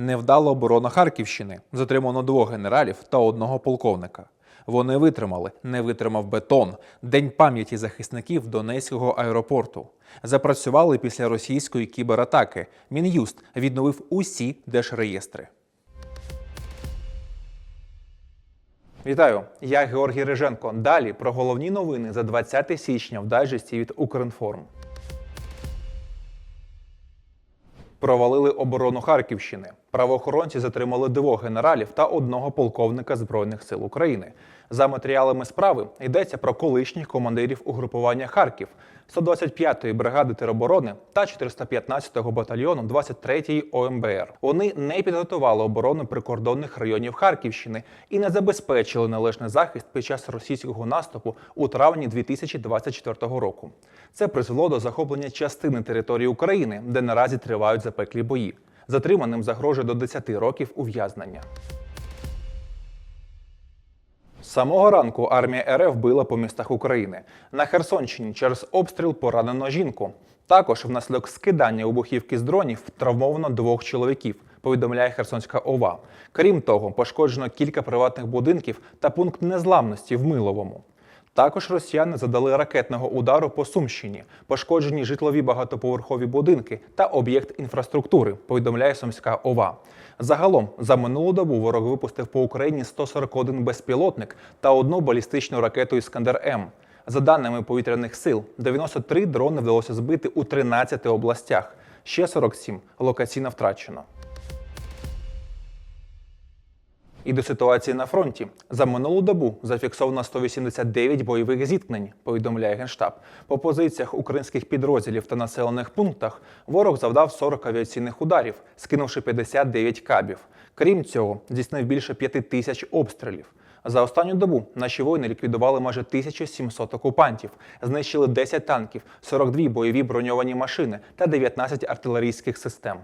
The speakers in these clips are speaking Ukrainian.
Невдала оборона Харківщини. Затримано двох генералів та одного полковника. Вони витримали, не витримав бетон. День пам'яті захисників Донецького аеропорту. Запрацювали після російської кібератаки. Мін'юст відновив усі держреєстри. Вітаю, я Георгій Риженко. Далі про головні новини за 20 січня в дайджесті від Укрінформ. Провалили оборону Харківщини. Правоохоронці затримали двох генералів та одного полковника Збройних сил України. За матеріалами справи йдеться про колишніх командирів угрупування Харків, 125-ї бригади тероборони та 415-го батальйону 23-ї ОМБР. Вони не підготували оборону прикордонних районів Харківщини і не забезпечили належний захист під час російського наступу у травні 2024 року. Це призвело до захоплення частини території України, де наразі тривають запеклі бої. Затриманим загрожує до 10 років ув'язнення. Самого ранку армія РФ била по містах України. На Херсонщині через обстріл поранено жінку. Також внаслідок скидання вибухівки з дронів травмовано двох чоловіків, повідомляє Херсонська ОВА. Крім того, пошкоджено кілька приватних будинків та пункт незламності в Миловому. Також росіяни задали ракетного удару по Сумщині, пошкоджені житлові багатоповерхові будинки та об'єкт інфраструктури, повідомляє Сумська ОВА. Загалом за минулу добу ворог випустив по Україні 141 безпілотник та одну балістичну ракету Іскандер М. За даними повітряних сил, 93 дрони вдалося збити у 13 областях. Ще 47 локаційно втрачено. І до ситуації на фронті за минулу добу зафіксовано 189 бойових зіткнень, повідомляє генштаб. По позиціях українських підрозділів та населених пунктах ворог завдав 40 авіаційних ударів, скинувши 59 кабів. Крім цього, здійснив більше 5 тисяч обстрілів. За останню добу наші воїни ліквідували майже 1700 окупантів, знищили 10 танків, 42 бойові броньовані машини та 19 артилерійських систем.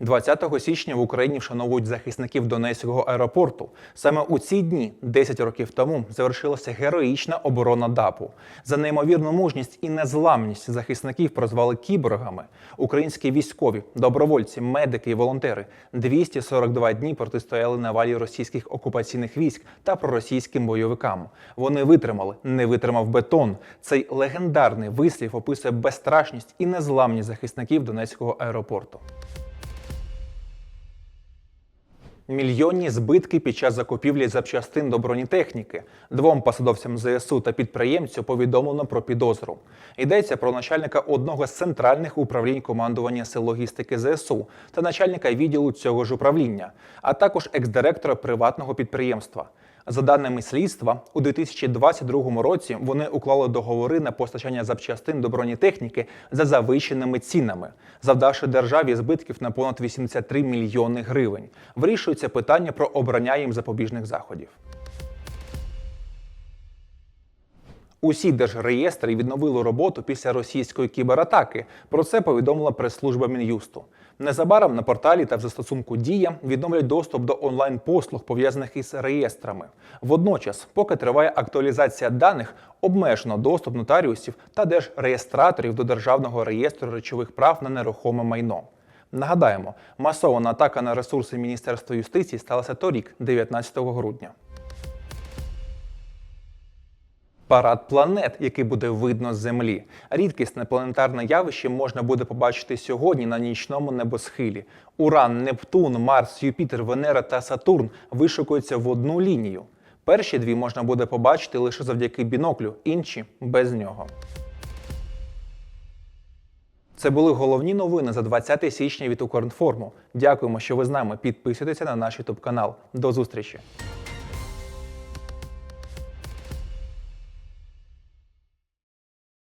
20 січня в Україні вшановують захисників Донецького аеропорту. Саме у ці дні, 10 років тому, завершилася героїчна оборона ДАПу. За неймовірну мужність і незламність захисників прозвали кіборгами. Українські військові, добровольці, медики і волонтери 242 дні протистояли навалі російських окупаційних військ та проросійським бойовикам. Вони витримали, не витримав бетон. Цей легендарний вислів описує безстрашність і незламність захисників Донецького аеропорту. Мільйонні збитки під час закупівлі запчастин до бронетехніки. Двом посадовцям ЗСУ та підприємцю повідомлено про підозру. Йдеться про начальника одного з центральних управлінь командування сил логістики ЗСУ та начальника відділу цього ж управління, а також екс-директора приватного підприємства. За даними слідства, у 2022 році вони уклали договори на постачання запчастин до бронетехніки за завищеними цінами, завдавши державі збитків на понад 83 мільйони гривень. Вирішується питання про обрання їм запобіжних заходів. Усі держреєстри відновили роботу після російської кібератаки. Про це повідомила прес-служба Мін'юсту. Незабаром на порталі та в застосунку Дія відновлять доступ до онлайн-послуг, пов'язаних із реєстрами. Водночас, поки триває актуалізація даних, обмежено доступ нотаріусів та держреєстраторів до державного реєстру речових прав на нерухоме майно. Нагадаємо, масована атака на ресурси Міністерства юстиції сталася торік, 19 грудня. Парад планет, який буде видно з Землі. Рідкісне планетарне явище можна буде побачити сьогодні на нічному небосхилі. Уран, Нептун, Марс, Юпітер, Венера та Сатурн вишукуються в одну лінію. Перші дві можна буде побачити лише завдяки біноклю, інші без нього. Це були головні новини за 20 січня від Укрінформу. Дякуємо, що ви з нами. Підписуйтеся на наш YouTube канал. До зустрічі!